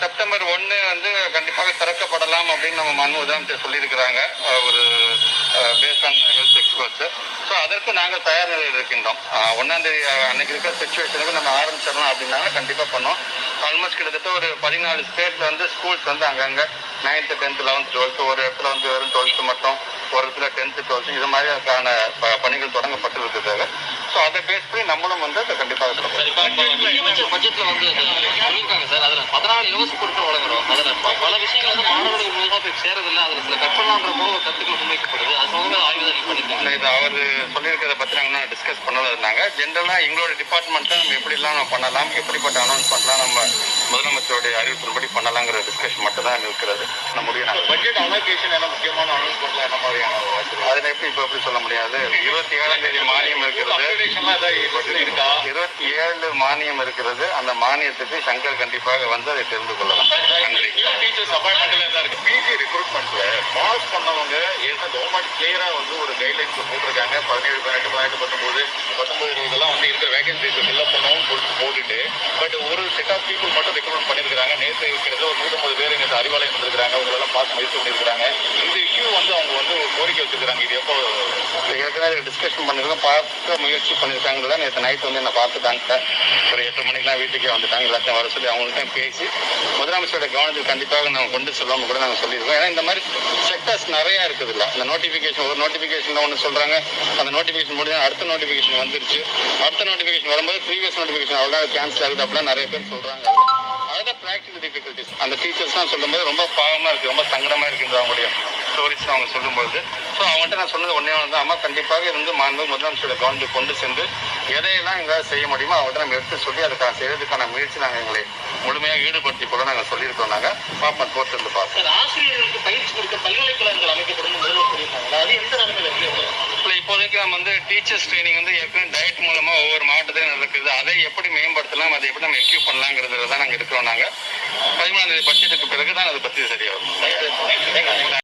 September ஒன்று வந்து கண்டிப்பாக திறக்கப்படலாம் அப்படின்னு நம்ம மனு முதலமைச்சர் சொல்லியிருக்கிறாங்க. ஒரு based on health experts so அதற்கு நாங்கள் தயார் நிலையில் இருக்கின்றோம். அஹ், ஒண்ணாம் தேதி அஹ், அன்னைக்கு இருக்கிற சுச்சுவேஷனுக்கு நம்ம ஆரம்பிச்சிடலாம் அப்படின்னாங்க கண்டிப்பாக பண்ணோம் ஆல்மோஸ்ட் கிட்டத்தட்ட ஒரு பதினாலு ஸ்டேட்ல வந்து ஸ்கூல்ஸ் வந்து அங்கங்கே நைன்த்து டென்த்து லெவன்த்து டுவெல்த்து ஒரு இடத்துல வந்து வெறும் டுவெல்த்து மட்டும் ஒரு இடத்துல டென்த்து டுவெல்த்து இது மாதிரியான ப- பணிகள் தொடங்கப்பட்டு இருக்கிறது ஸோ அதை பேஸ் பண்ணி நம்மளும் வந்து அதை கண்டிப்பாக பட்ஜெட்ல வந்து சொல்லியிருக்காங்க சார் அதுல போய் சேரதில்லை அதுல சில கற்பனான்ற ஒரு கருத்துக்கள் முன்வைக்கப்படுது. அது சம்பந்தமாக ஆய்வு தான் பண்ணிருக்காங்க இல்லை இது அவர் சொல்லியிருக்கிறத பற்றி நாங்கள் டிஸ்கஸ் பண்ணல இருந்தாங்க. ஜென்ரலாக எங்களோட டிபார்ட்மெண்ட்டை நம்ம எப்படிலாம் நம்ம பண்ணலாம் எப்படிப்பட்ட அனௌன்ஸ்மெண்ட்லாம் நம்ம முதலமைச்சருடைய அறிவிப்பின்படி பண்ணலாங்கிற டிஸ்கஷன் மட்டும் தான் இருக்கிறது நம்முடைய பட்ஜெட் அலோகேஷன் என்ன முக்கியமான அனௌன்ஸ்மெண்ட்ல என்ன மாதிரியான அதில் எப்படி இப்போ எப்படி சொல்ல முடியாது? இருபத்தி ஏழாம் தேதி மானியம் இருக்கிறது. இருபத்தி ஏழு மானியம் இருக்கிறது. அந்த மானியத்துக்கு சங்கர் கண்டிப்பாக வந்து அதை தெரிந்து கொள்ளலாம். பாஸ் பண்ணவங்க ஏன்னா கவர்மெண்ட் கிளியரா வந்து ஒரு கைட்லைன்ஸ் போட்டிருக்காங்க. பதினேழு பதினெட்டு பதினெட்டு பத்தொன்பது. பத்தொன்பது இருபதெல்லாம் வந்து இருக்கிற வேகன்சிஸ் ஃபில்அப் பண்ணவும் சொல்லிட்டு போட்டுட்டு பட் ஒரு செட் ஆஃப் பீப்புள் மட்டும் ரெக்ரூட் பண்ணியிருக்காங்க நேற்று இருக்கிறது ஒரு நூற்றம்பது பேர் எங்கள் அறிவாலயம் வந்திருக்காங்க அவங்களெல்லாம் பாஸ் முயற்சி பண்ணிருக்காங்க இந்த இஷ்யூ வந்து அவங்க வந்து ஒரு கோரிக்கை வச்சிருக்காங்க இது எப்போ ஏற்கனவே டிஸ்கஷன் பண்ணிருக்கோம் பார்க்க முயற்சி பண்ணியிருக்காங்க தான் நேற்று நைட் வந்து என்னை பார்த்துட்டாங்க. ஒரு எட்டு மணிக்கெலாம் வீட்டுக்கே வந்துட்டாங்க. எல்லாத்தையும் வர சொல்லி அவங்கள்ட்ட பேசி முதலமைச்சரோட கவனத்துக்கு கண்டிப்பாக நாங்கள் கொண்டு செல்லாமல் கூட நாங்கள் சொல்லியிருக்கோம். ஏன்னா இந்த மாதிரி செக்டர்ஸ் நிறையா இருக்குது இல்லை அந்த நோட்டிஃபிகேஷன் ஒரு நோட்டிஃபிகேஷனில் ஒன்று சொல்கிறாங்க அந்த நோட்டிஃபிகேஷன் முடிஞ்சு அடுத்த நோட்டிஃபிகேஷன் வந்துருச்சு. அடுத்த நோட்டிஃபிகேஷன் வரும்போது ப்ரீவியஸ் நோட்டிஃபிகேஷன் அவ்வளோ கேன்சல் ஆகுது அப்படிலாம் நிறைய பேர் சொல்கிறாங்க அதுதான் ப்ராக்டிகல் டிஃபிகல்ட்டிஸ் அந்த டீச்சர்ஸ்லாம் சொல்லும்போது ரொம்ப பாவமாக இருக்குது ரொம்ப சங்கடமாக இருக்குது அவங்களுடைய ஸ்டோரிஸ் அவங்க சொல்லும்போது. ஸோ அவங்கள்ட்ட நான் சொன்னது ஒன்றே ஒன்று தான் அம்மா கண்டிப்பாக இருந்து மாண்பு முதலமைச்சரோட கவனத்துக்கு கொண்டு சென்று எதையெல்லாம் எங்களால் செய்ய முடியுமோ அவங்கள்ட்ட நம்ம எடுத்து சொல்லி அதுக்கான செய்யறதுக்கான முயற்சி நாங்கள் எங்களை முழுமையாக ஈடுபடுத்தி கூட நாங்கள் சொல்லியிருக்கோம் நாங்கள் பாப்பா போட்டு இருந்து பார்ப்போம் சார் ஆசிரியர்களுக்கு பயிற்சி கொடுக்க பல்கலைக்கழகங்கள் அமைக்கப்படும் முதல்வர் சொல்லியிருக்காங்க. அது எந்த நிலைமையில இருக்கு? இல்லை இப்போதைக்கு நம்ம வந்து டீச்சர்ஸ் ட்ரைனிங் வந்து ஏற்கனவே டயட் மூலமா ஒவ்வொரு மாவட்டத்திலும் நடக்குது அதை எப்படி மேம்படுத்தலாம் அதை எப்படி நம்ம எக்யூப் பண்ணலாங்கிறதுல தான் நாங்கள் இருக்கிறோம் நாங்கள் பதிமூணாம் தேதி பட்ஜெட்டுக்கு பிறகு தான் அதை பற்றி சரியாகும்